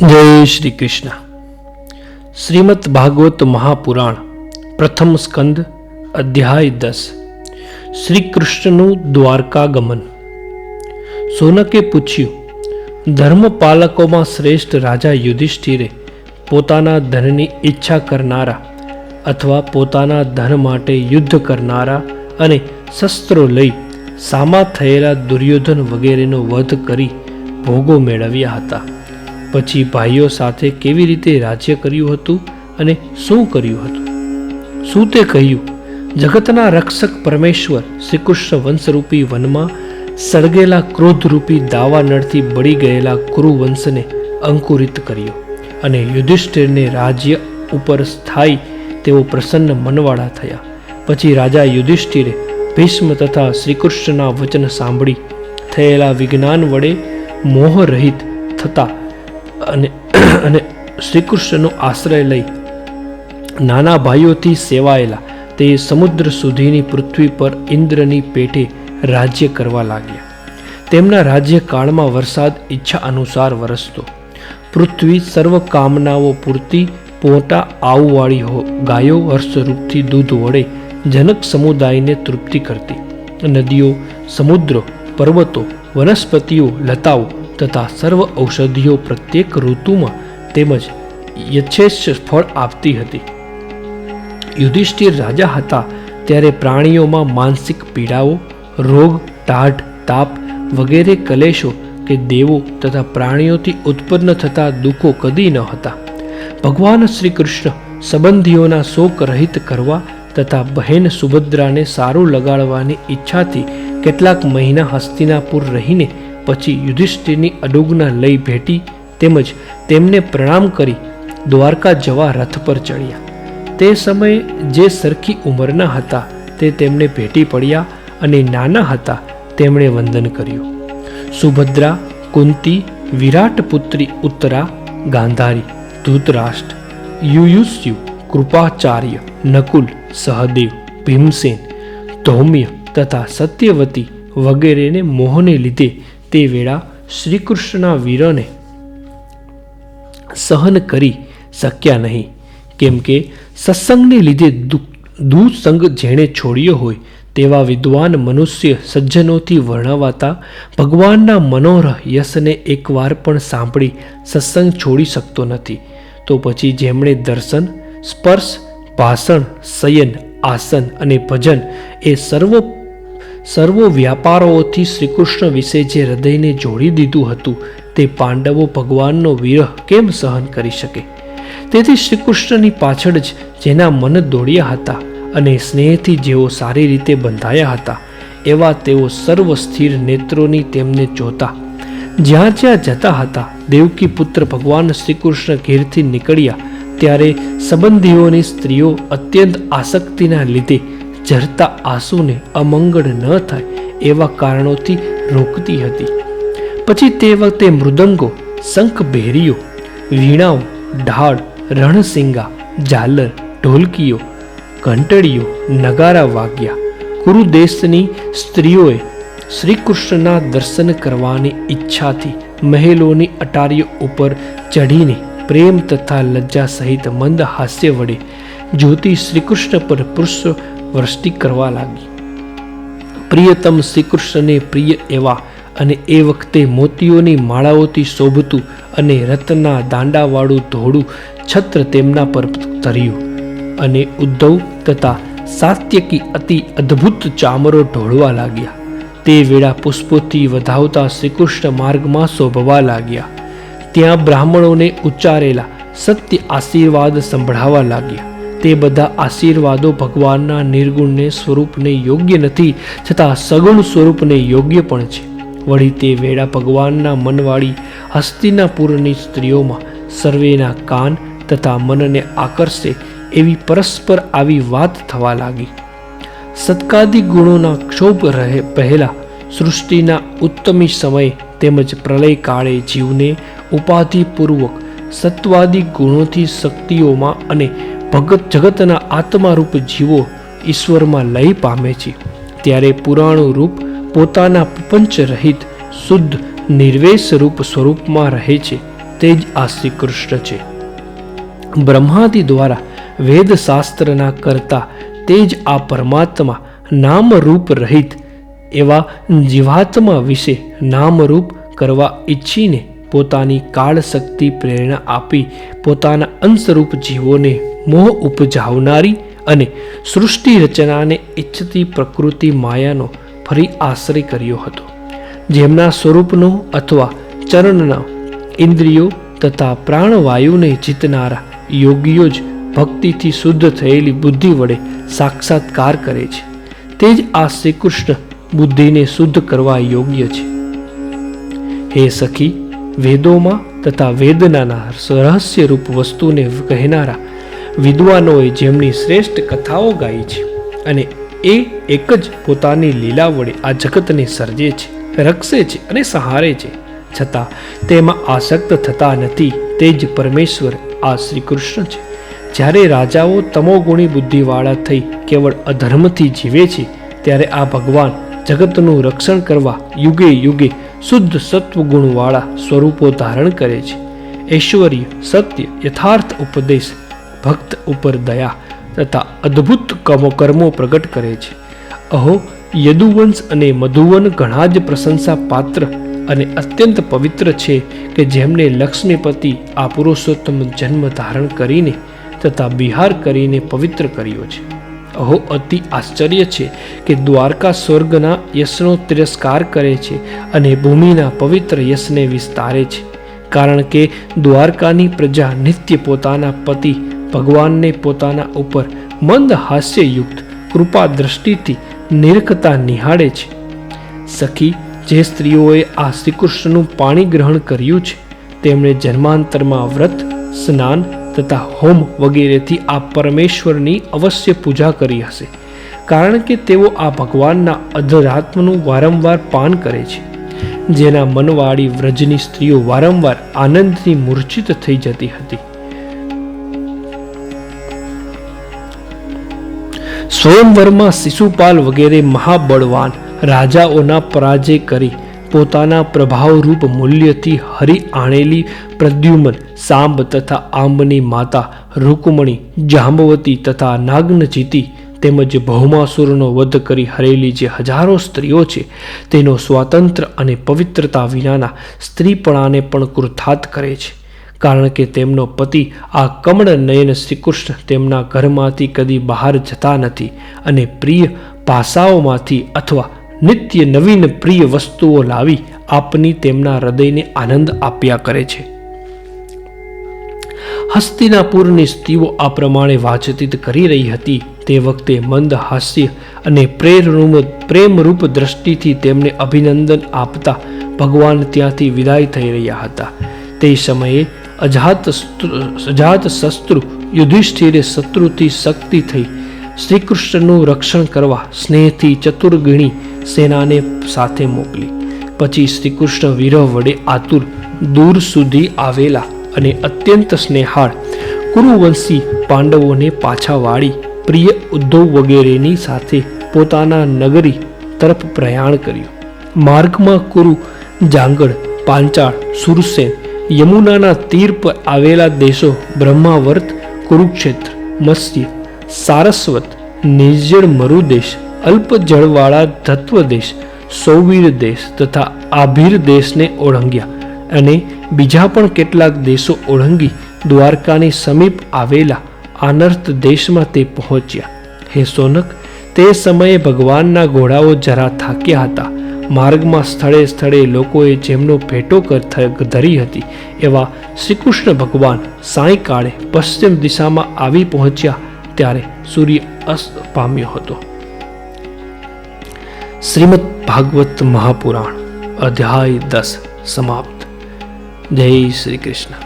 જય શ્રી કૃષ્ણ. શ્રીમદ ભાગવત મહાપુરાણ, પ્રથમ સ્કંદ, અધ્યાય દસ. શ્રી કૃષ્ણનું દ્વારકાગમન. સોનકે પૂછ્યું, ધર્મપાલકોમાં શ્રેષ્ઠ રાજા યુધિષ્ઠિરે પોતાના ધનની ઈચ્છા કરનારા અથવા પોતાના ધન માટે યુદ્ધ કરનારા અને શસ્ત્રો લઈ સામા થયેલા દુર્યોધન વગેરેનો વધ કરી ભોગો મેળવ્યા હતા. પછી ભાઈઓ સાથે કેવી રીતે રાજ્ય કર્યું હતું અને શું કર્યું હતું? શું તે કહ્યું, જગતના રક્ષક પરમેશ્વર શ્રીકૃષ્ણ વંશરૂપી વનમાં સળગેલા ક્રોધરૂપી દાવાનળથી બળી ગયેલા કુરુવંશને અંકુરિત કર્યો અને યુધિષ્ઠિરને રાજ્ય ઉપર સ્થાયી તેઓ પ્રસન્ન મનવાળા થયા. પછી રાજા યુધિષ્ઠિરે ભીષ્મ તથા શ્રીકૃષ્ણના વચન સાંભળી થયેલા વિજ્ઞાન વડે મોહરહિત થતા અને અને શ્રીકૃષ્ણનો આશ્રય લઈ નાના ભાઈઓથી સેવાયેલા તે સમુદ્ર સુધીની પૃથ્વી પર ઇન્દ્રની પેટે રાજ્ય કરવા લાગ્યા. તેમના રાજ્યકાળમાં વરસાદ ઈચ્છા અનુસાર વરસતો. પૃથ્વી સર્વ કામનાઓ પૂરતી પોટા આવવાળી ગાયો હર્ષરૂપથી દૂધ વડે જનક સમુદાયને તૃપ્તિ કરતી. નદીઓ, સમુદ્રો, પર્વતો, વનસ્પતિઓ, લતાઓ તથા સર્વ ઔષધિઓ પ્રત્યેક ઋતુમાં તેમજ યથેચ્છ ફળ આપતી હતી. યુધિષ્ઠિર રાજા હતા ત્યારે પ્રાણીઓમાં માનસિક પીડાઓ, રોગ, ટાઢ, તાપ વગેરે કલેશો કે દેવો તથા પ્રાણીઓથી ઉત્પન્ન થતા દુઃખો કદી ન હતા. ભગવાન શ્રી કૃષ્ણ સંબંધીઓના શોક રહિત કરવા તથા બહેન સુભદ્રાને સારું લગાડવાની ઈચ્છાથી કેટલાક મહિના હસ્તિનાપુર રહીને પછી યુધિષ્ઠિરની અડુગના લઈ ભેટી તેમજ તેમને પ્રણામ કરી દ્વારકા જવા રથ પર ચડ્યા. તે સમયે જે સરખી ઉંમરના હતા તે તેમને ભેટી પડ્યા અને નાના હતા તેમણે વંદન કર્યું. સુભદ્રા, કુંતી વિરાટ પુત્રી ઉત્તરા, ગાંધારી, ધૃતરાષ્ટ્ર યુયુષ્યુ કૃપાચાર્ય, નકુલ, સહદેવ, ભીમસેન, ધૌમ્ય તથા સત્યવતી વગેરેને મોહને લીધે તે વેળા શ્રીકૃષ્ણના વીરને સહન કરી શક્યા નહીં. કેમ કે સત્સંગને લીધે દુસંગ જેણે છોડ્યો હોય, તેવા વિદ્વાન મનુષ્ય સજ્જનોથી વર્ણવાતા ભગવાનના મનોરહ યશને એકવાર પણ સાંભળી સત્સંગ છોડી શકતો નથી. તો પછી જેમણે દર્શન, સ્પર્શ, ભાષણ, શયન, આસન અને ભજન એ સર્વ સર્વો વ્યાપારોથી શ્રીકૃષ્ણ વિશે જે હૃદયને જોડી દીધું હતું, તે પાંડવો ભગવાનનો વિરહ કેમ સહન કરી શકે? તેથી શ્રીકૃષ્ણની પાછળ જ જેના મન દોડ્યા હતા અને સ્નેહથી જેઓ સારી રીતે બંધાયા હતા, એવા તેઓ સર્વ સ્થિર નેત્રોની તેમને જોતા. જ્યાં જ્યાં જતા હતા, દેવકી પુત્ર ભગવાન શ્રીકૃષ્ણ ઘેરથી નીકળ્યા, ત્યારે સંબંધીઓની સ્ત્રીઓ અત્યંત આસક્તિના લીધે ઝરતા આંસુને અમંગળ ન થાય એવા કારણોથી રોકતી હતી. પછી તે વખતે મૃદંગો, શંખ વીણાઓ, ઢાળ, રણસિંગા, ઝાલર, ઢોલકીઓ, ઘંટડીઓ, નગારા વાગ્યા. કુરુદેશની સ્ત્રીઓએ શ્રીકૃષ્ણના દર્શન કરવાની ઈચ્છાથી મહેલોની અટારીઓ ઉપર ચઢીને પ્રેમ તથા લજ્જા સહિત મંદ હાસ્ય વડે જ્યોતિ શ્રીકૃષ્ણ પર પુષ્પ વૃષ્ટિ કરવા લાગી. પ્રિયતમ શ્રીકૃષ્ણને પ્રિય એવા અને એ વખતે મોતીઓની માળાઓથી શોભતું અને રત્નના દાંડાવાળું ધોળું છત્ર તેમના પર તર્યું અને ઉદ્ધવ તથા સાત્યકી અતિ અદ્ભુત ચામરો ઢોળવા લાગ્યા. તે વેળા પુષ્પોથી વધાવતા શ્રીકૃષ્ણ માર્ગમાં શોભવા લાગ્યા. ત્યાં બ્રાહ્મણોને ઉચ્ચારેલા સત્ય આશીર્વાદ સંભળાવા લાગ્યા. તે બધા આશીર્વાદો ભગવાનના નિર્ગુણને સ્વરૂપને યોગ્ય નથી, છતાં સગુણ સ્વરૂપને યોગ્ય પણ છે. વળી તે વેળા ભગવાનના મનવાળી હસ્તિનાપુરની સ્ત્રીઓમાં સર્વેના કાન તથા મનને આકર્ષે એવી પરસ્પર આવી વાત થવા લાગી. સત્કાદિક ગુણોના ક્ષોભ રહે પહેલા સૃષ્ટિના ઉત્તમી સમય તેમજ પ્રલય કાળે જીવને ઉપાધિપૂર્વક સત્વાદી ગુણોથી શક્તિઓમાં અને ભગત જગતના આત્મારૂપ જીવો ઈશ્વરમાં લય પામે છે. ત્યારે પુરાણું રૂપ પોતાના પ્રપંચ રહિત શુદ્ધ નિર્વેશ રૂપ સ્વરૂપમાં રહે છે. તે જ આ શ્રી કૃષ્ણ છે. બ્રહ્માદિ દ્વારા વેદ શાસ્ત્રના કરતા તે જ આ પરમાત્મા નામરૂપ રહિત એવા જીવાત્મા વિશે નામરૂપ કરવા ઈચ્છીને પોતાની કાળ શક્તિ પ્રેરણા આપી પોતાના અંશરૂપ જીવોને મોહ ઉપજાવનારી અને સૃષ્ટિ રચનાને ઈચ્છતી પ્રકૃતિ માયાનો ફરી આશ્રય કર્યો હતો. જેમના સ્વરૂપનો અથવા ચરણના ઇન્દ્રિયો તથા પ્રાણવાયુને જીતનારા યોગીઓ જ ભક્તિથી શુદ્ધ થયેલી બુદ્ધિ વડે સાક્ષાત્કાર કરે છે. તે જ આ શ્રીકૃષ્ણ બુદ્ધિને શુદ્ધ કરવા યોગ્ય છે. હે સખી વેદોમાં તથા વેદનાના રહસ્યરૂપ વસ્તુને કહેનારા વિદ્વાનોએ જેમની શ્રેષ્ઠ કથાઓ ગાઈ છે અને એ એક જ પોતાની લીલા વડે આ જગતને સર્જે છે, રક્ષે છે અને સહારે છે. છતાં તેમાં આસક્ત થતા નથી તે જ પરમેશ્વર આ શ્રી કૃષ્ણ છે. જ્યારે રાજાઓ તમોગુણી બુદ્ધિવાળા થઈ કેવળ અધર્મથી જીવે છે, ત્યારે આ ભગવાન જગતનું રક્ષણ કરવા યુગે યુગે શુદ્ધ સત્વગુણવાળા સ્વરૂપો ધારણ કરે છે. ઐશ્વર્ય, સત્ય, યથાર્થ ઉપદેશ, ભક્ત ઉપર દયા તથા અદ્ભુત કર્મો પ્રગટ કરે છે. અહો, યદુવંશ અને મધુવન ઘણા જ પ્રશંસા પાત્ર અને અત્યંત પવિત્ર છે કે જેમને લક્ષ્મીપતિ આ પુરુષોત્તમ જન્મ ધારણ કરીને તથા બિહાર કરીને પવિત્ર કર્યો છે. અહો, અતિ આશ્ચર્ય છે કે દ્વારકા સ્વર્ગના યશનો તિરસ્કાર કરે છે અને ભૂમિના પવિત્ર યશને વિસ્તારે છે. કારણ કે દ્વારકાની પ્રજા નિત્ય પોતાના પતિ, ભગવાનને પોતાના ઉપર મંદ હાસ્યયુક્ત કૃપા દ્રષ્ટિથી નિરખતા નિહાળે છે. સખી, જે સ્ત્રીઓએ આ શ્રીકૃષ્ણનું પાણી ગ્રહણ કર્યું છે, તેમણે જન્માંતરમાં વ્રત, સ્નાન તથા હોમ વગેરેથી આ પરમેશ્વરની અવશ્ય પૂજા કરી હશે. કારણ કે તેઓ આ ભગવાનના અધરાત્મનું વારંવાર પાન કરે છે. જેના મનવાળી વ્રજની સ્ત્રીઓ વારંવાર આનંદથી મૂર્છિત થઈ જતી હતી. સ્વયંવરમાં શિશુપાલ વગેરે મહાબળવાન રાજાઓના પરાજય કરી પોતાના પ્રભાવરૂપ મૂલ્યથી હરી આણેલી પ્રદ્યુમન, સાંબ તથા આંબની માતા રૂકમણી, જાંબવતી તથા નાગ્નજીતી તેમજ ભૌમાસુરનો વધ કરી હરેલી જે હજારો સ્ત્રીઓ છે, તેનો સ્વાતંત્ર્ય અને પવિત્રતા વિનાના સ્ત્રીપણાને પણ કૃથાત કરે છે. કારણ કે તેમનો પતિ આ કમળ નયન શ્રીકૃષ્ણ તેમના ઘરમાંથી કદી બહાર જતા નથી અને પ્રિય પાસાઓમાંથી અથવા નિત્ય નવીન પ્રિય વસ્તુઓ લાવી આપની તેમના હૃદયને આનંદ આપ્યા કરે છે. હસ્તિનાપુરની સ્ત્રીઓ આ પ્રમાણે વાતચીત કરી રહી હતી. તે વખતે મંદ હાસ્ય અને પ્રેરરૂપ પ્રેમરૂપ દ્રષ્ટિથી તેમને અભિનંદન આપતા ભગવાન ત્યાંથી વિદાય થઈ રહ્યા હતા. તે સમયે અજાત અજાત શસ્ત્રુ યુધિષ્ઠિરે શત્રુથી શક્તિ થઈ શ્રીકૃષ્ણનું રક્ષણ કરવા સ્નેહથી ચતુર્ગિણી સેનાને સાથે મોકલી. પછી શ્રીકૃષ્ણ વિરહ વડે આતુર દૂર સુધી આવેલા અને અત્યંત સ્નેહાળ કુરુવંશી પાંડવોને પાછા વાળી પ્રિય ઉદ્ધવ વગેરેની સાથે પોતાના નગરી તરફ પ્રયાણ કર્યું. માર્ગમાં કુરુ જાંગડ પાંચાળ, સુરસેન, યમુનાના તીર પર આવેલા દેશો બ્રહ્માવર્ત, કુરુક્ષેત્ર, મત્સ્ય, સારસ્વત, નિર્જળ મરુદેશ અલ્પ જળવાળા ધત્વ દેશ સૌવીર દેશ તથા આભીર દેશને ઓળંગ્યા અને બીજા પણ કેટલાક દેશો ઓળંગી દ્વારકાની સમીપ આવેલા આનર્થ દેશમાં તે પહોંચ્યા. હે સોનક, તે સમયે ભગવાનના ઘોડાઓ જરા થાક્યા હતા. માર્ગમાં સ્થળે સ્થળે લોકોએ જેમનો ભેટો ધરી હતી એવા શ્રીકૃષ્ણ ભગવાન સાંયકાળે પશ્ચિમ દિશામાં આવી પહોંચ્યા ત્યારે સૂર્ય અસ્ત પામ્યો હતો. શ્રીમદ ભાગવત મહાપુરાણ અધ્યાય દસ સમાપ્ત. જય શ્રી કૃષ્ણ.